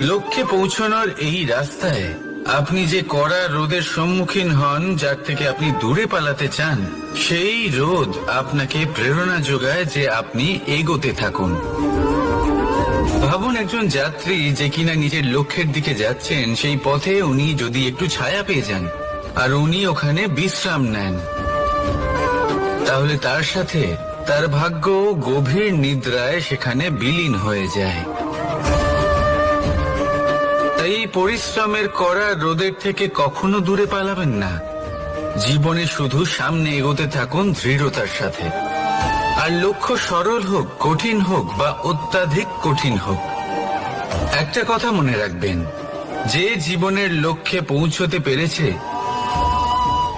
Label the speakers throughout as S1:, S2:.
S1: লক্ষ্যে পৌঁছানোর এই রাস্তায় আপনি যে কড়া রোদের সম্মুখীন হন, যার থেকে আপনি দূরে পালাতে চান, সেই রোদ আপনাকে প্রেরণা যোগায় যে আপনি এগোতে থাকুন। ভাবুন একজন যাত্রী যে কিনা নিজের লক্ষ্যের দিকে যাচ্ছেন, সেই পথে উনি যদি একটু ছায়া পেয়ে যান, আর উনি ওখানে বিশ্রাম নেন, তাহলে তার সাথে তার ভাগ্য গভীর নিদ্রায় সেখানে বিলীন হয়ে যায়। এই পরিশ্রমের করা রোদের থেকে কখনো দূরে পালাবেন না। জীবনে শুধু সামনে এগোতে থাকুন দৃঢ়তার সাথে। আর লক্ষ্য সরল হোক, কঠিন হোক বা অত্যাধিক কঠিন হোক, একটা কথা মনে রাখবেন, যে জীবনের লক্ষ্যে পৌঁছতে পেরেছে,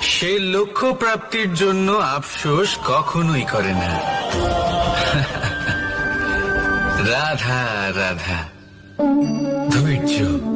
S1: সে লক্ষ্য প্রাপ্তির জন্য আফসোস কখনোই করে না। রাধা রাধা, ধৈর্য।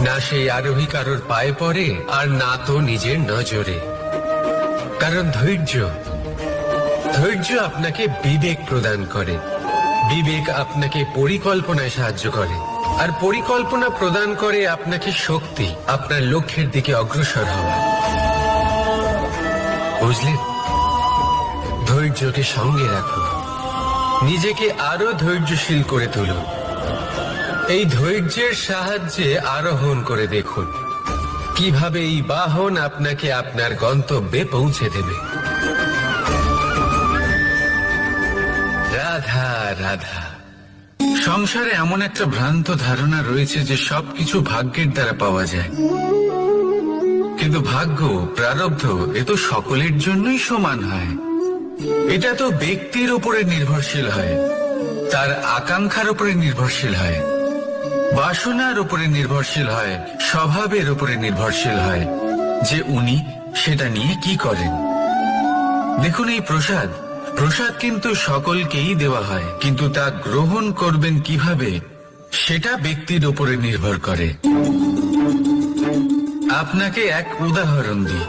S1: না সেই আরোহী কারোর পায়ে পড়ে, আর না তো নিজের নজরে। কারণ ধৈর্য ধৈর্য আপনাকে বিবেক প্রদান করে। বিবেক আপনাকে পরিকল্পনায় সাহায্য করে। আর পরিকল্পনা প্রদান করে আপনাকে শক্তি, আপনার লক্ষ্যের দিকে অগ্রসর হওয়া। বুঝলেন? ধৈর্যকে সঙ্গে রাখুন। নিজেকে আরও ধৈর্যশীল করে তুলুন। এই ধৈর্যের সাহায্যে আরোহণ করে দেখুন। কীভাবে এই বাহন আপনাকে আপনার গন্তব্যে পৌঁছে দেবে। রাধা রাধা। সংসারে এমন একটা ভ্রান্ত ধারণা রয়েছে যে সবকিছু ভাগ্যের দ্বারা পাওয়া যায়। কিন্তু ভাগ্য, প্রারব্ধ, এ তো সকলের জন্যই সমান হয়। এটা তো ব্যক্তির উপরে নির্ভরশীল হয়, তার আকাঙ্ক্ষার উপরে নির্ভরশীল হয়। বাসনার উপরে নির্ভরশীল হয়, স্বভাবের উপরে নির্ভরশীল হয়। যে উনি, সেটা নিয়ে কি করেন? দেখুন এই প্রসাদ। প্রসাদ কিন্তু সকলকেই দেওয়া হয়, কিন্তু তা গ্রহণ করবেন কীভাবে, সেটা ব্যক্তির উপরে নির্ভর করে। আপনাকে এক উদাহরণ দিই।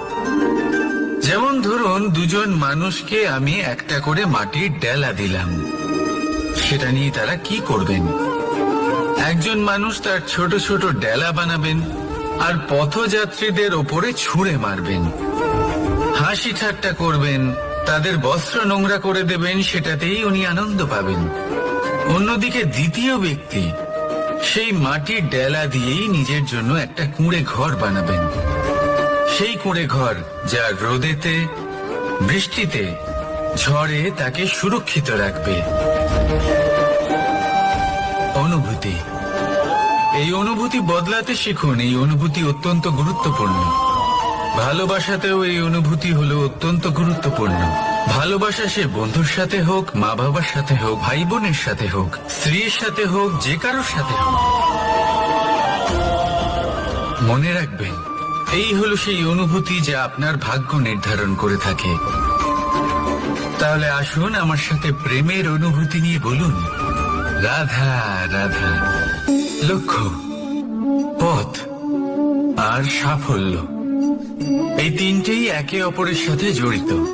S1: যেমন ধরুন, দুজন মানুষকে আমি একটা করে মাটির ডেলা দিলাম। সেটা নিয়ে তারা কি করবেন? একজন মানুষ তার ছোট ছোট ডেলা বানাবেন আর পথযাত্রীদের ওপরে ছুঁড়ে মারবেন। হাসি ঠাট্টা করবেন, তাদের বস্ত্র নোংরা করে দেবেন, সেটাতেই উনি আনন্দ পাবেন। অন্যদিকে দ্বিতীয় ব্যক্তি, সেই মাটির ডেলা দিয়েই নিজের জন্য একটা কুঁড়ে ঘর বানাবেন। সেই কুঁড়ে ঘর যা রোদেতে, বৃষ্টিতে, ঝড়ে তাকে সুরক্ষিত রাখবে। অনুভূতি। এই অনুভূতি বদলাতে শিখুন, এই অনুভূতি অত্যন্ত গুরুত্বপূর্ণ। ভালোবাসাতেও এই অনুভূতি হলো অত্যন্ত গুরুত্বপূর্ণ। ভালোবাসা সে বন্ধুর সাথে হোক মা বাবার সাথে হোক ভাই বোনের সাথে হোক, স্ত্রীর সাথে হোক, যে কারোর সাথে হোক। মনে রাখবেন, এই হলো সেই অনুভূতি যা আপনার ভাগ্য নির্ধারণ করে থাকে। তাহলে আসুন আমার সাথে প্রেমের অনুভূতি নিয়ে বলুন। রাধা রাধা। লক্ষ্য, পথ আর সাফল্য। এই তিনটেই একে অপরের সাথে জড়িত।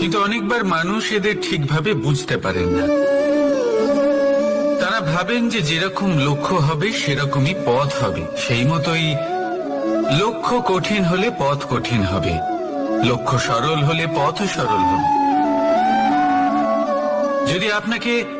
S1: কিন্তু অনেকবার মানুষ এদের ঠিকভাবে বুঝতে পারেন না। তারা ভাবেন যে যেরকম লক্ষ্য হবে, সেরকমই পথ হবে। সেই মতোই লক্ষ্য কঠিন হলে পথ কঠিন হবে। লক্ষ্য সরল হলে পথও সরল হবে। যদি আপনাকে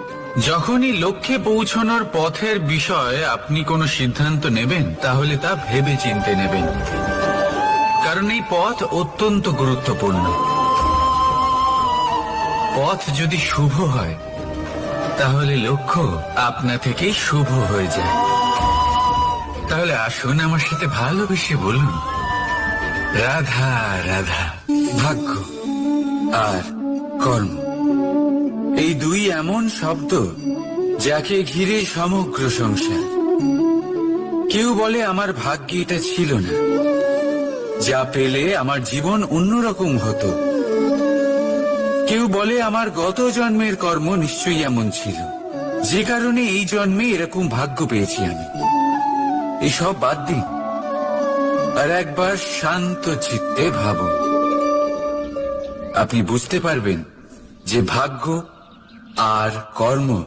S1: যখনই লক্ষ্যে পৌঁছানোর পথের বিষয়ে আপনি কোনো সিদ্ধান্ত নেবেন, তাহলে তা ভেবে চিনতে নেবেন। কারণ এই পথ অত্যন্ত গুরুত্বপূর্ণ। পথ যদি শুভ হয়, তাহলে লক্ষ্য আপনা থেকেই শুভ হয়ে যায়। তাহলে আসুন আমার সাথে ভালোবেসে বলুন, রাধা রাধা, ভাগ্য আর কর্ম। এই দুই এমন শব্দ যাকে ঘিরে সমগ্র সংসার। কেউ বলে, আমার ভাগ্যে এটা ছিল না। যা পেলে আমার জীবন অন্যরকম হতো। কেউ বলে, আমার গত জন্মের কর্ম নিশ্চয়ই এমন ছিল। যে কারণে এই জন্মে এরকম ভাগ্য পেয়েছি আমি। এসব বাদ দিন। আর একবার শান্ত চিত্তে ভাবুন। আপনি বুঝতে পারবেন যে ভাগ্য আর কর্ম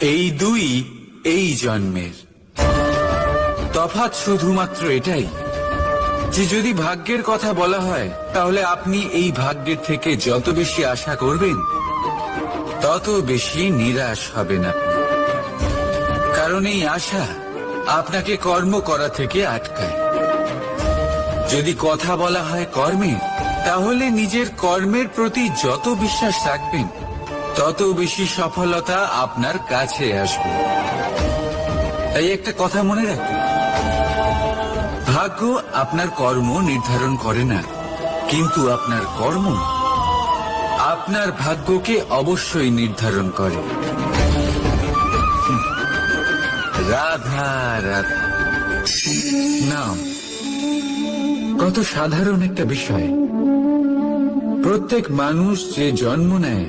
S1: এই দুই এই জন্মের। তফাৎ শুধুমাত্র এটাই যে যদি ভাগ্যের কথা বলা হয়, তাহলে আপনি এই ভাগ্যের থেকে যত বেশি আশা করবেন, তত বেশি নিরাশ হবেন আপনি। কারণ এই আশা আপনাকে কর্ম করা থেকে আটকায়। যদি কথা বলা হয় কর্মে তাহলে নিজের কর্মের প্রতি যত বিশ্বাস রাখবেন তত বেশি সফলতা আপনার কাছে আসবে। তাই একটা কথা মনে রাখবেন। ভাগ্য আপনার কর্ম নির্ধারণ করে না, কিন্তু আপনার কর্ম আপনার ভাগ্যকে অবশ্যই নির্ধারণ করে। রাধা নাম। কত সাধারণ একটা বিষয়। প্রত্যেক মানুষ যে জন্ম নেয়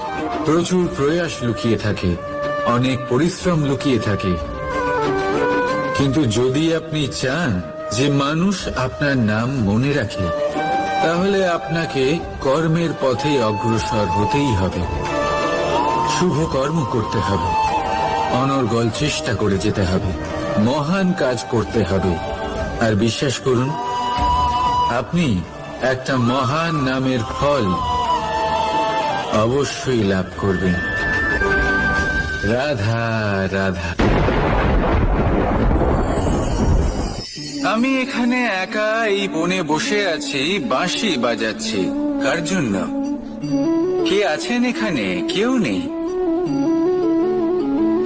S1: প্রচুর প্রয়াস লুকিয়ে থাকে, অনেক পরিশ্রম লুকিয়ে থাকে। কিন্তু যদি আপনি চান যে মানুষ আপনার নাম মনে রাখে, তাহলে আপনাকে কর্মের পথে অগ্রসর হতেই হবে। শুভ কর্ম করতে হবে, অনর্গল চেষ্টা করে যেতে হবে, মহান কাজ করতে হবে। আর বিশ্বাস করুন, আপনি একটা মহান নামের ফল অবশ্যই লাভ করবেন রাধা রাধা। আমি এখানে একা এই বনে বসে আছি, বাঁশি বাজাচ্ছি। কার জন্য? কে আছেন এখানে? কেউ নেই।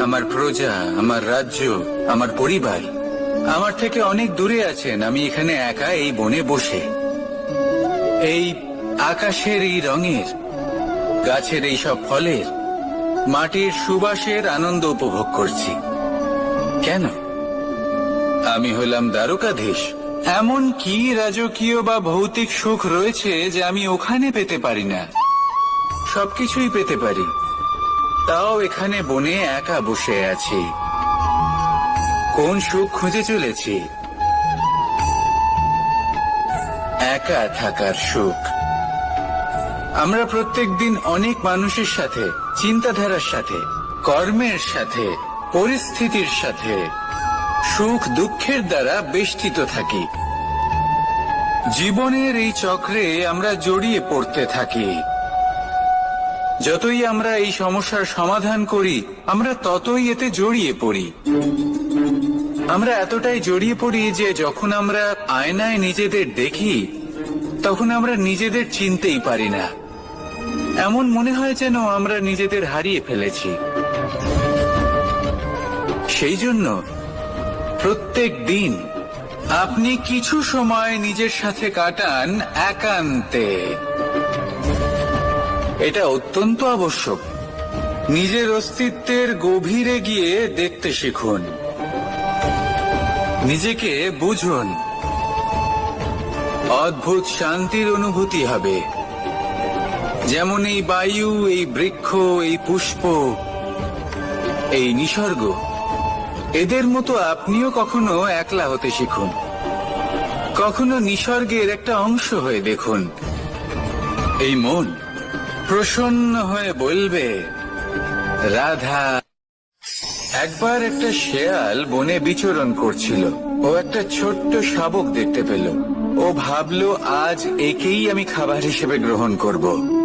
S1: আমার প্রজা, আমার রাজ্য, আমার পরিবার। আমার থেকে অনেক দূরে আছেন, আমি এখানে একা এই বনে বসে। এই আকাশের এই রঙের গাছের এই সব ফলের মাটির সুবাসের আনন্দ উপভোগ করছি। কেন? আমি হলাম দ্বারকাধীশ। এমন কি রাজকীয় বা ভৌতিক সুখ রয়েছে যে আমি ওখানে পেতে পারি না? সবকিছুই পেতে পারি। তাও এখানে বনে একা বসে আছি। কোন সুখ খুঁজে চলেছি? একা থাকার সুখ। আমরা প্রত্যেকদিন অনেক মানুষের সাথে, চিন্তাধারার সাথে, কর্মের সাথে, পরিস্থিতির সাথে, সুখ দুঃখের দ্বারা বেষ্টিত থাকি। জীবনের এই চক্রে আমরা জড়িয়ে পড়তে থাকি। যতই আমরা এই সমস্যার সমাধান করি, আমরা ততই এতে জড়িয়ে পড়ি। আমরা এতটাই জড়িয়ে পড়ি যে যখন আমরা আয়নায় নিজেদের দেখি, তখন আমরা নিজেদের চিনতেই পারি না। এমন মনে হয় যেন আমরা নিজেদের হারিয়ে ফেলেছি। সেই জন্য প্রত্যেক দিন আপনি কিছু সময় নিজের সাথে কাটান একান্তে। এটা অত্যন্ত আবশ্যক। নিজের অস্তিত্বের গভীরে গিয়ে দেখতে শিখুন। নিজেকে বুঝুন। অদ্ভুত শান্তির অনুভূতি হবে। যেমন এই বায়ু, এই বৃক্ষ, এই পুষ্প, এই নিসর্গ, এদের মতো আপনিও কখনো একলা হতে শিখুন। কখনো নিসর্গের একটা অংশ হয়ে দেখুন। এই মন প্রসন্ন হয়ে বলবে, রাধা। একবার একটা শেয়াল বনে বিচরণ করছিল। ও একটা ছোট্ট শাবক দেখতে পেল। ও ভাবলো, আজ একেই আমি খাবার হিসেবে গ্রহণ করব।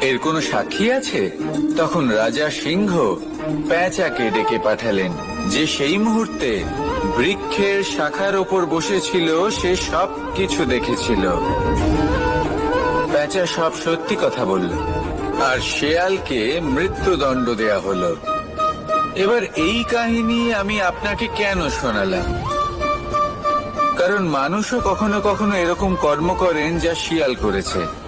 S1: এর কোনো সাক্ষী আছে? তখন রাজা সিংহ প্যাঁচাকে ডেকে পাঠালেন, যে সেই মুহূর্তে বৃক্ষের শাখার ওপর বসেছিল, সে সব কিছু দেখেছিল। প্যাঁচা সব সত্যি কথা বলল, আর শেয়ালকে মৃত্যুদণ্ড দেয়া হলো। এবার এই কাহিনী আমি আপনাকে কেন শোনালাম? কারণ মানুষও কখনো কখনো এরকম কর্ম করেন যা শিয়াল করেছে।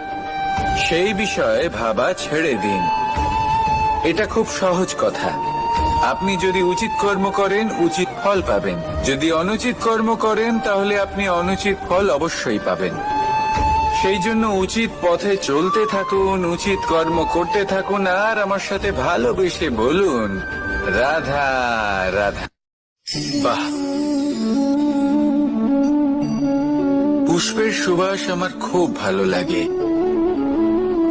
S1: সেই বিষয়ে ভাবা ছেড়ে দিন। এটা খুব সহজ কথা। আপনি যদি উচিত কর্ম করেন, উচিত ফল পাবেন। যদি অনুচিত কর্ম করেন, তাহলে আপনি অনুচিত ফল অবশ্যই পাবেন। সেই জন্য উচিত পথে চলতে থাকুন, উচিত কর্ম করতে থাকুন, আর আমার সাথে ভালোবেসে বলুন, রাধা রাধা। বাহ! পুষ্পের সুবাস আমার খুব ভালো লাগে।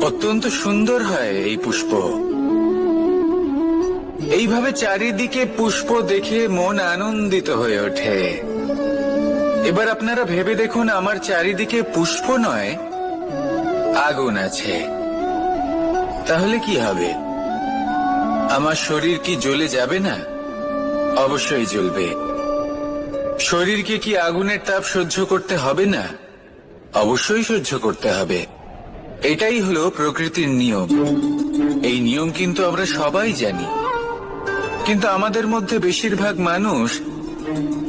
S1: অত্যন্ত সুন্দর হয় এই পুষ্প। এইভাবে চারিদিকে পুষ্প দেখে মন আনন্দিত হয়ে ওঠে। এবার আপনারা ভেবে দেখুন, আমার চারিদিকে পুষ্প নয়, আগুন আছে। তাহলে কি হবে? আমার শরীর কি জ্বলে যাবে না? অবশ্যই জ্বলবে। শরীরকে কি আগুনের তাপ সহ্য করতে হবে না? অবশ্যই সহ্য করতে হবে। এটাই হলো প্রকৃতির নিয়ম। এই নিয়ম কিন্তু আমরা সবাই জানি। কিন্তু আমাদের মধ্যে বেশিরভাগ মানুষ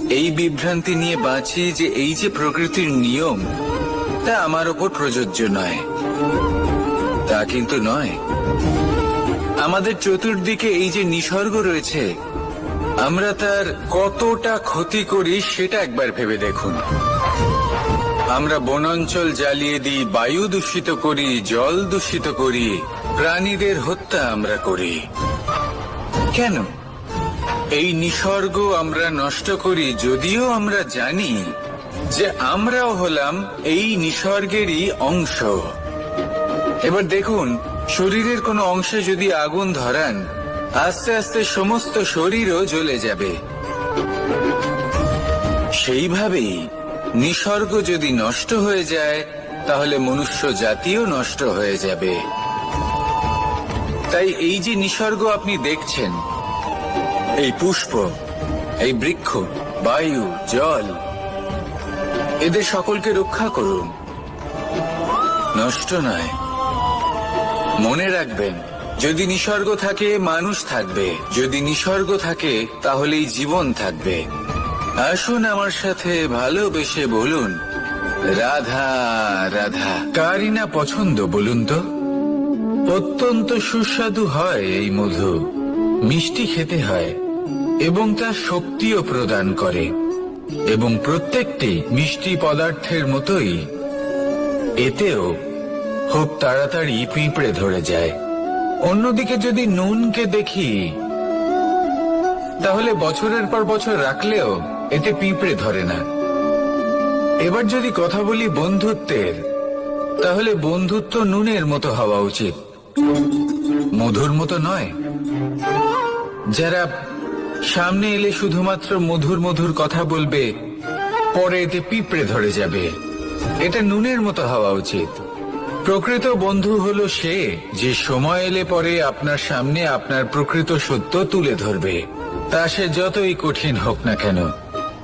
S1: এই বিভ্রান্তি নিয়ে বাঁচি যে এই যে প্রকৃতির নিয়ম, তা আমার ওপর প্রযোজ্য নয়। তা কিন্তু নয়। আমাদের চতুর্দিকে এই যে নিসর্গ রয়েছে, আমরা তার কতটা ক্ষতি করি সেটা একবার ভেবে দেখুন। আমরা বনাঞ্চল জ্বালিয়ে দিই, বায়ু দূষিত করি, জল দূষিত করি, প্রাণীদের হত্যা আমরা করি। কেন? এই নিসর্গ আমরা নষ্ট করি যদিও আমরা জানি যে আমরাও হলাম এই নিসর্গেরই অংশ। এবার দেখুন, শরীরের কোনো অংশে যদি আগুন ধরান, আস্তে আস্তে সমস্ত শরীরও জ্বলে যাবে। সেইভাবেই নিসর্গ যদি নষ্ট হয়ে যায়, তাহলে মনুষ্য জাতিও নষ্ট হয়ে যাবে। তাই এই যে নিসর্গ আপনি দেখছেন, এই পুষ্প, এই বৃক্ষ, বায়ু, জল, এদের সকলকে রক্ষা করুন। নষ্ট নয়। মনে রাখবেন, যদি নিসর্গ থাকে, মানুষ থাকবে। যদি নিসর্গ থাকে, তাহলেই জীবন থাকবে। আসুন আমার সাথে ভালোবেসে বলুন। রাধা রাধা। কারই না পছন্দ বলুন তো? অত্যন্ত সুস্বাদু হয় এই মধু। মিষ্টি খেতে হয় এবং তা শক্তিও প্রদান করে। এবং প্রত্যেকটি মিষ্টি পদার্থের মতোই এতেও খুব তাড়াতাড়ি পিঁপড়ে ধরে যায়। অন্যদিকে যদি নুনকে দেখি, তাহলে বছরের পর বছর রাখলেও এতে পিঁপড়ে ধরে না। এবার যদি কথা বলি বন্ধুত্বের, তাহলে বন্ধুত্ব নুনের মতো হওয়া উচিত। মধুর মতো নয়। যারা সামনে এলে শুধুমাত্র মধুর মধুর কথা বলবে, পরে এতে পিঁপড়ে ধরে যাবে। এটা নুনের মতো হওয়া উচিত। প্রকৃত বন্ধু হলো সে যে সময় এলে পরে আপনার সামনে আপনার প্রকৃত সত্য তুলে ধরবে। তা সে যতই কঠিন হোক না কেন।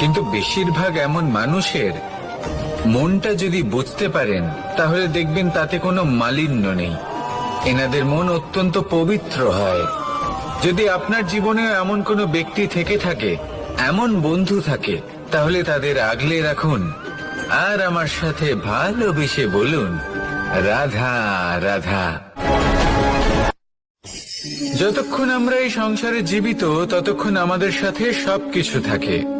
S1: কিন্তু বেশিরভাগ এমন মানুষের মনটা যদি বুঝতে পারেন, তাহলে দেখবেন তাতে কোনো মালিন্য নেই। এনাদের মন অত্যন্ত পবিত্র হয়। যদি আপনার জীবনে এমন কোনো ব্যক্তি থেকে থাকে, এমন বন্ধু থাকে, তাহলে তাদের আগলে রাখুন। আর আমার সাথে ভালোবেসে বলুন, রাধা রাধা। যতক্ষণ আমরা এই সংসারে জীবিত, ততক্ষণ আমাদের সাথে সবকিছু থাকে।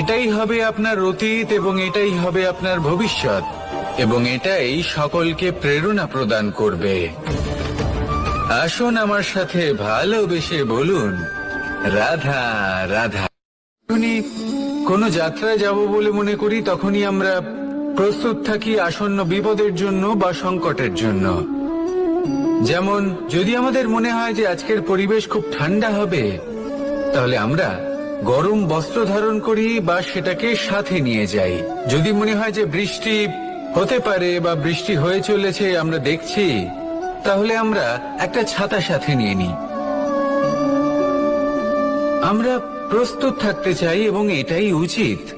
S1: এটাই হবে আপনার অতীত এবং এটাই হবে আপনার ভবিষ্যৎ, এবং এটাই সকলকে প্রেরণা প্রদান করবে। আসুন আমার সাথে ভালোবেসে বলুন, রাধা রাধা। কোনো যাত্রায় যাব বলে মনে করি, তখনই আমরা প্রস্তুত থাকি আসন্ন বিপদের জন্য বা সংকটের জন্য। যেমন, যদি আমাদের মনে হয় যে আজকের পরিবেশ খুব ঠান্ডা হবে, তাহলে আমরা গরম বস্ত্র ধারণ করি বা সেটাকে সাথে নিয়ে যাই। যদি মনে হয় যে বৃষ্টি হতে পারে বা বৃষ্টি হয়ে চলেছে আমরা দেখছি, তাহলে আমরা একটা ছাতা সাথে নিয়ে নিই। আমরা প্রস্তুত থাকতে চাই এবং এটাই উচিত।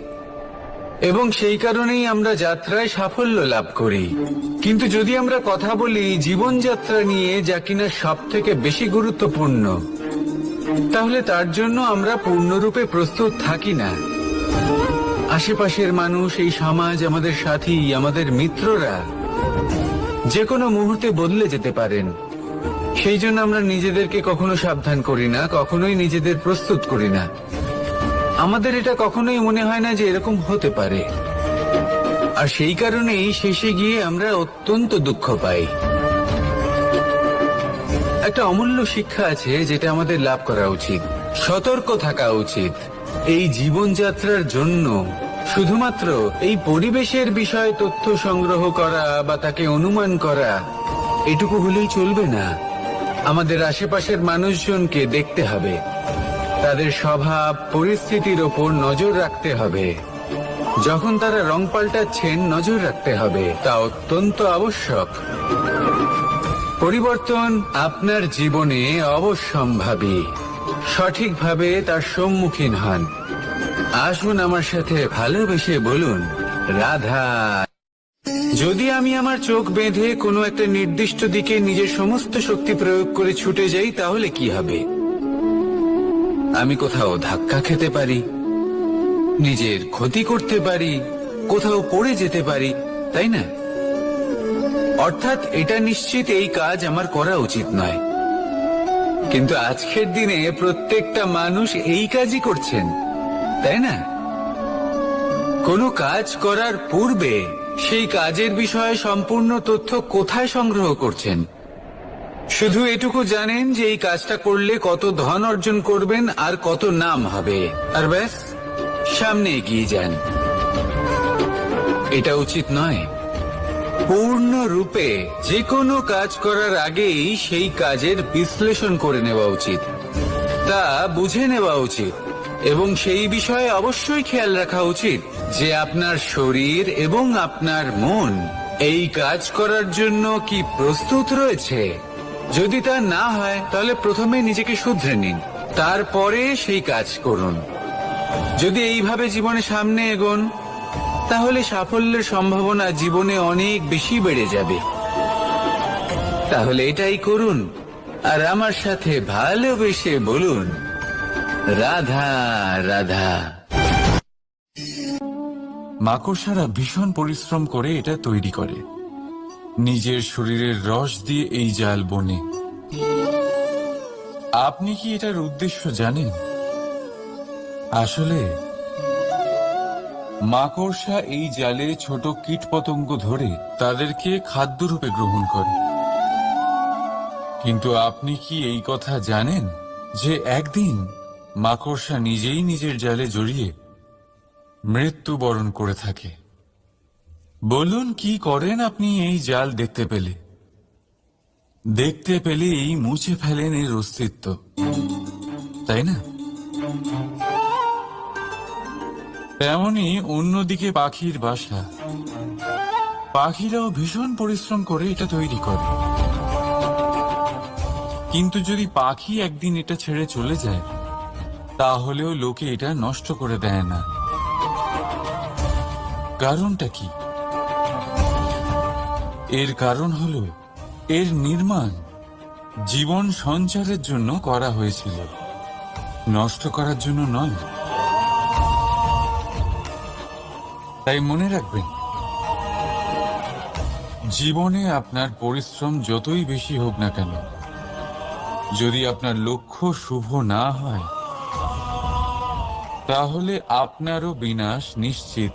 S1: এবং সেই কারণেই আমরা যাত্রায় সাফল্য লাভ করি। কিন্তু যদি আমরা কথা বলি জীবনযাত্রা নিয়ে যা কিনা সব থেকে বেশি গুরুত্বপূর্ণ তাহলে তার জন্য আমরা পূর্ণরূপে প্রস্তুত থাকি না। আশেপাশের মানুষ, এই সমাজ, আমাদের সাথী, আমাদের মিত্ররা যে কোনো মুহূর্তে বদলে যেতে পারেন। সেই জন্য আমরা নিজেদেরকে কখনো সাবধান করি না, কখনোই নিজেদের প্রস্তুত করি না। আমাদের এটা কখনোই মনে হয় না যে এরকম হতে পারে। আর সেই কারণেই শেষে গিয়ে আমরা অত্যন্ত দুঃখ পাই। একটা অমূল্য শিক্ষা আছে যেটা আমাদের লাভ করা উচিত। সতর্ক থাকা উচিত। এই জীবনযাত্রার জন্য শুধুমাত্র এই পরিবেশের বিষয়ে তথ্য সংগ্রহ করা বা তাকে অনুমান করা, এটুকু হলেই চলবে না। আমাদের আশেপাশের মানুষজনকে দেখতে হবে। তাদের স্বভাব, পরিস্থিতির ওপর নজর রাখতে হবে। যখন তারা রং পাল্টাচ্ছেন, নজর রাখতে হবে। তা অত্যন্ত আবশ্যক। পরিবর্তন আপনার জীবনে অবশ্যম্ভাবী। সঠিকভাবে তার সম্মুখীন হন। আসুন আমার সাথে ভালোবেসে বলুন, রাধা। যদি আমি আমার চোখ বেঁধে কোনো একটা নির্দিষ্ট দিকে নিজের সমস্ত শক্তি প্রয়োগ করে ছুটে যাই, তাহলে কি হবে? আমি কোথাও ধাক্কা খেতে পারি, নিজের ক্ষতি করতে পারি, কোথাও পড়ে যেতে পারি, তাই না? অর্থাৎ এটা নিশ্চিত এই কাজ আমার করা উচিত নয়। কিন্তু আজকের দিনে প্রত্যেকটা মানুষ এই কাজই করছেন, তাই না? কোনো কাজ করার পূর্বে সেই কাজের বিষয়ে সম্পূর্ণ তথ্য কোথায় সংগ্রহ করছেন? শুধু এটুকু জানেন যে এই কাজটা করলে কত ধন অর্জন করবেন আর কত নাম হবে। আর ব্যাস, সামনে এগিয়ে যান। এটা উচিত নয়। পূর্ণরূপে যে কোনো কাজ করার আগেই সেই কাজের বিশ্লেষণ করে নেওয়া উচিত। তা বুঝে নেওয়া উচিত এবং সেই বিষয়ে অবশ্যই খেয়াল রাখা উচিত যে আপনার শরীর এবং আপনার মন এই কাজ করার জন্য কি প্রস্তুত রয়েছে। যদি তা না হয়, তাহলে প্রথমে নিজেকে শুধরে নিন, তারপরে সেই কাজ করুন। যদি এইভাবে জীবনে সামনে এগোন তাহলে সাফল্যের সম্ভাবনা জীবনে অনেক বেশি বেড়ে যাবে। তাহলে এটাই করুন। আর আমার সাথে ভালোবেসে বলুন, রাধা রাধা।
S2: মাকড়সারা ভীষণ পরিশ্রম করে এটা তৈরি করে। নিজের শরীরের রস দিয়ে এই জাল বনে। আপনি কি এটার উদ্দেশ্য জানেন? আসলে মাকড়সা এই জালে ছোট কীটপতঙ্গ ধরে তাদেরকে খাদ্যরূপে গ্রহণ করে। কিন্তু আপনি কি এই কথা জানেন যে একদিন মাকড়সা নিজেই নিজের জালে জড়িয়ে মৃত্যুবরণ করে থাকে? বলুন, কি করেন আপনি এই জাল দেখতে পেলে? দেখতে পেলে এই মুছে ফেলেন এর অস্তিত্ব। তাই না? তেমনি অন্যদিকে পাখির বাসা। পাখিরাও ভীষণ পরিশ্রম করে এটা তৈরি করে। কিন্তু যদি পাখি একদিন এটা ছেড়ে চলে যায়, তাহলেও লোকে এটা নষ্ট করে দেয় না। কারণটা কি? এর কারণ হল, এর নির্মাণ জীবন সঞ্চারের জন্য করা হয়েছিল। নষ্ট করার জন্য নয়। তাই মনে রাখবেন, জীবনে আপনার পরিশ্রম যতই বেশি হোক না কেন, যদি আপনার লক্ষ্য শুভ না হয়, তাহলে আপনারও বিনাশ নিশ্চিত।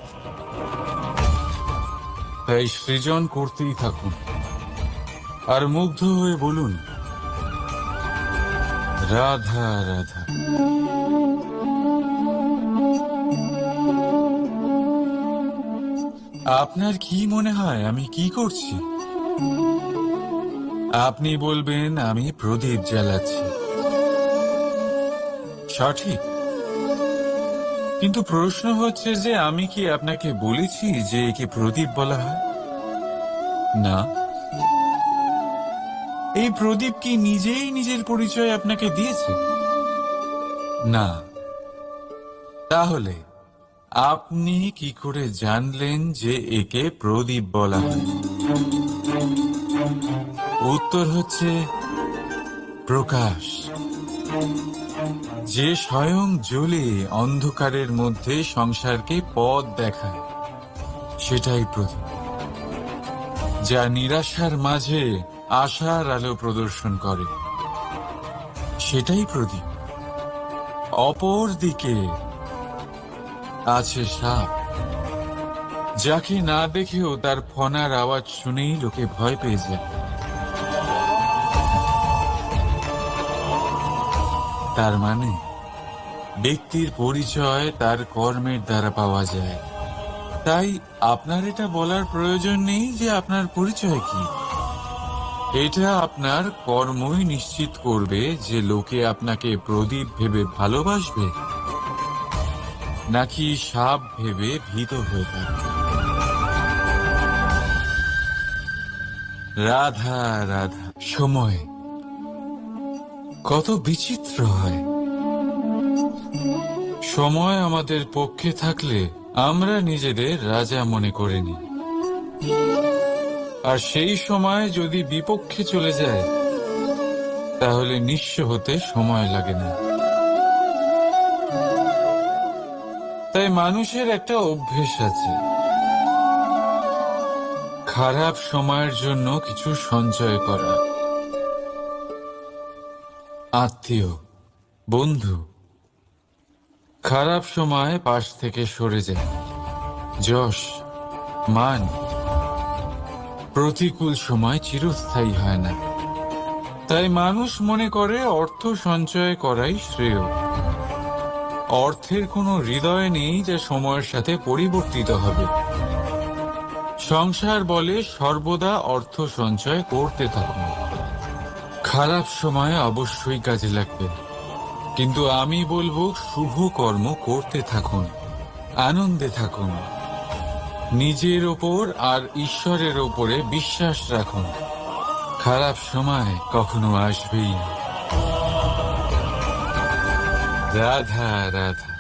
S2: তাই সৃজন করতেই থাকুন। আর মুগ্ধ হয়ে বলুন, রাধা রাধা। আপনার কি মনে হয় আমি কি করছি? আপনি বলবেন, আমি প্রদীপ জ্বালাচ্ছি। সঠিক। কিন্তু প্রশ্ন হচ্ছে যে, আমি কি আপনাকে বলেছি যে একে প্রদীপ বলা হয়? না। এই প্রদীপ কি নিজেই নিজের পরিচয় আপনাকে দিয়েছে? না। তাহলে আপনি কি করে জানলেন যে একে প্রদীপ বলা হয়? উত্তর হচ্ছে, প্রকাশ। যে স্বয়ং জ্বলে অন্ধকারের মধ্যে সংসারকে পথ দেখায়, সেটাই প্রদীপ, যা নিরাশার মাঝে আশার আলো প্রদর্শন করে। সেটাই প্রদীপ। অপর দিকে আছে সাপ। যাকে না দেখেও তার ফনার আওয়াজ শুনেই লোকে ভয় পেয়ে যায়। তার মানে ব্যক্তির পরিচয় তার কর্মের দ্বারা পাওয়া যায়। তাই আপনার এটা বলার প্রয়োজন নেই যে আপনার পরিচয় কি। এটা আপনার কর্মই নিশ্চিত করবে যে লোকে আপনাকে প্রদীপ ভেবে ভালোবাসবে। নাকি সাপ ভেবে ভীত হয়ে থাকবে রাধা রাধা, সময়। কত বিচিত্র হয়। সময় আমাদের পক্ষে থাকলে আমরা নিজেদের রাজা মনে করে নিই। আর সেই সময় যদি বিপক্ষে চলে যায়, তাহলে নিঃস্ব হতে সময় লাগে না। তাই মানুষের একটা অভ্যেস আছে। খারাপ সময়ের জন্য কিছু সঞ্চয় করা। আত্মীয়, বন্ধু। খারাপ সময় পাশ থেকে সরে যায়। যশ, মান। প্রতিকূল সময় চিরস্থায়ী হয় না। তাই মানুষ মনে করে অর্থ সঞ্চয় করাই শ্রেয়। অর্থের কোনো হৃদয় নেই যা সময়ের সাথে পরিবর্তিত হবে। সংসার বলে সর্বদা অর্থ সঞ্চয় করতে থাকুন। খারাপ সময়ে অবশ্যই কাজে লাগবে। কিন্তু আমি বলব, শুভ কর্ম করতে থাকুন, আনন্দে থাকুন। নিজের ওপর আর ঈশ্বরের ওপরে বিশ্বাস রাখুন। খারাপ সময় কখনো আসবেই রাধা রাধা।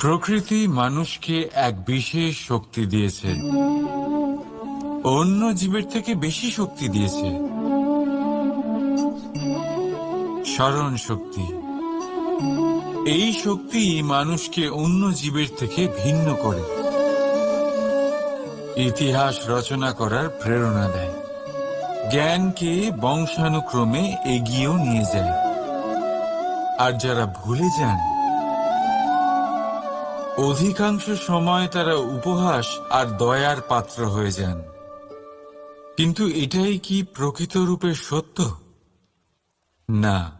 S2: প্রকৃতি মানুষকে এক বিশেষ শক্তি দিয়েছে। অন্য জীবের থেকে বেশি শক্তি দিয়েছে। স্মরণ শক্তি। এই শক্তি মানুষকে অন্য জীবের থেকে ভিন্ন করে। ইতিহাস রচনা করার প্রেরণা দেয়। জ্ঞানকে বংশানুক্রমে এগিয়েও নিয়ে যায়। আর যারা ভুলে যান, অধিকাংশ সময় তারা উপহাস আর দয়ার পাত্র হয়ে যান। কিন্তু এটাই কি প্রকৃত রূপে সত্য? না।